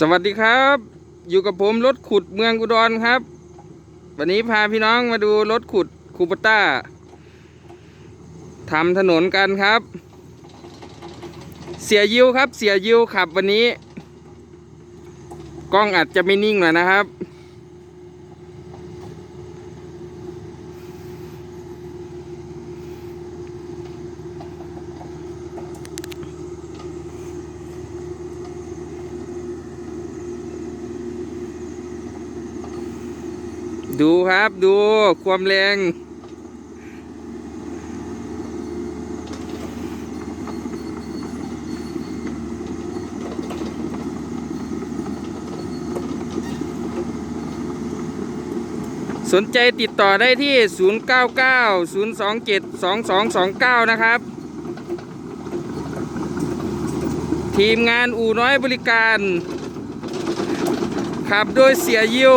สวัสดีครับ อยู่กับผมรถขุดเมืองอุดรครับ วันนี้พาพี่น้องมาดูรถขุดคูปต้าทำถนนกันครับ เสียยิวครับ เสียยิวขับวันนี้ กล้องอาจจะไม่นิ่งหน่อยนะครับ ดูครับดูความแรง สนใจติดต่อได้ที่ 0990272229 นะครับ ทีมงานอู่น้อยบริการ ขับโดยเสียยิว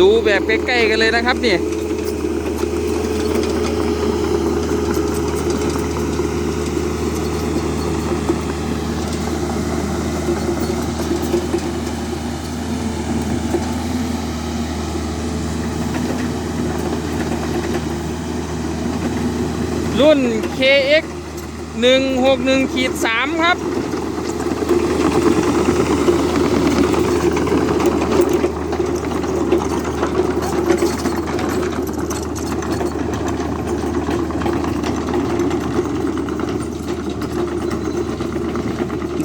ดูแบบใกล้ๆกันเลยนะครับนี่รุ่น KX 161ขีด3ครับ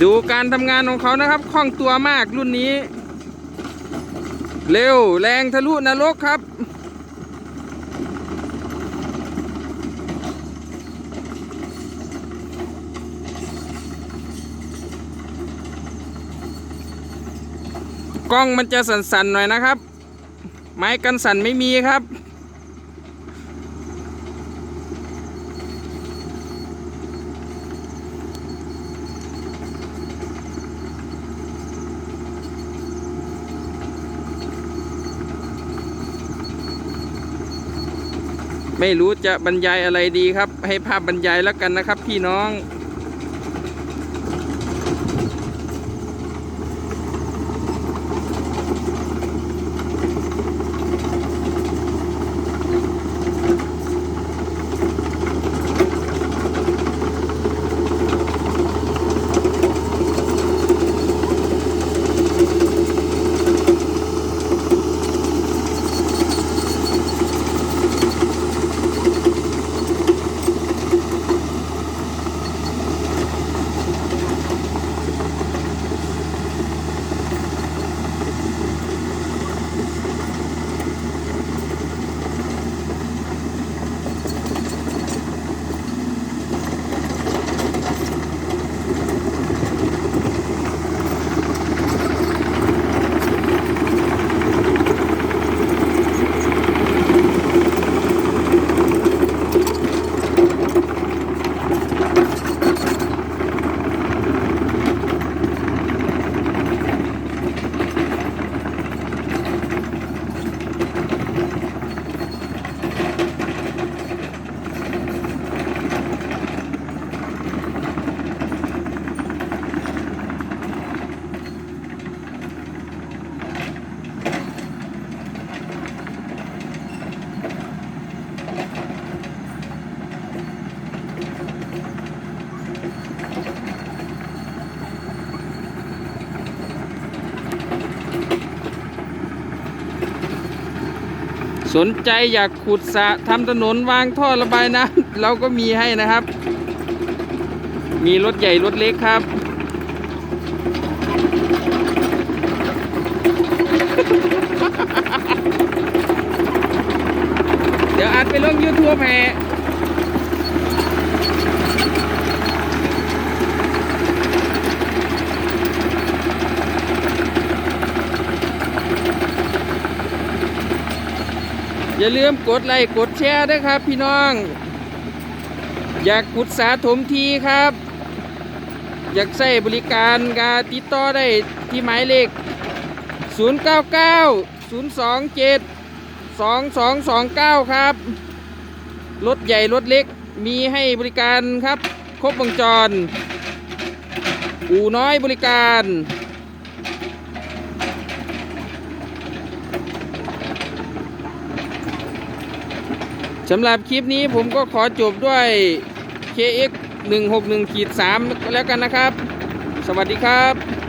ดูการทำงานของเขานะครับคล่องตัวมากรุ่นนี้ เร็วแรงทะลุนรกครับ กล้องมันจะสั่นๆหน่อยนะครับ ไม้กันสั่นไม่มีครับ ไม่รู้จะบรรยายอะไรดีครับ ให้ภาพบรรยายแล้วกันนะครับพี่น้อง สนใจอยากขุดสระทำถนนวางท่อระบายน้ำเราก็มีให้นะครับ มีรถใหญ่รถเล็กครับ เดี๋ยวอัดไปลงยูทูบแห่ อย่าลืมกดไลค์กดแชร์ด้วยครับ พี่น้อง อยากขุดสาถมทีครับ อยากใช้บริการกาติดต่อได้ที่หมายเลข 099 027 2229 ครับ รถใหญ่รถเล็กมีให้บริการครับ ครบวงจร อู่น้อยบริการ สำหรับคลิปนี้ผมก็ขอจบด้วย KX 161ขีด3แล้วกันนะครับ สวัสดีครับ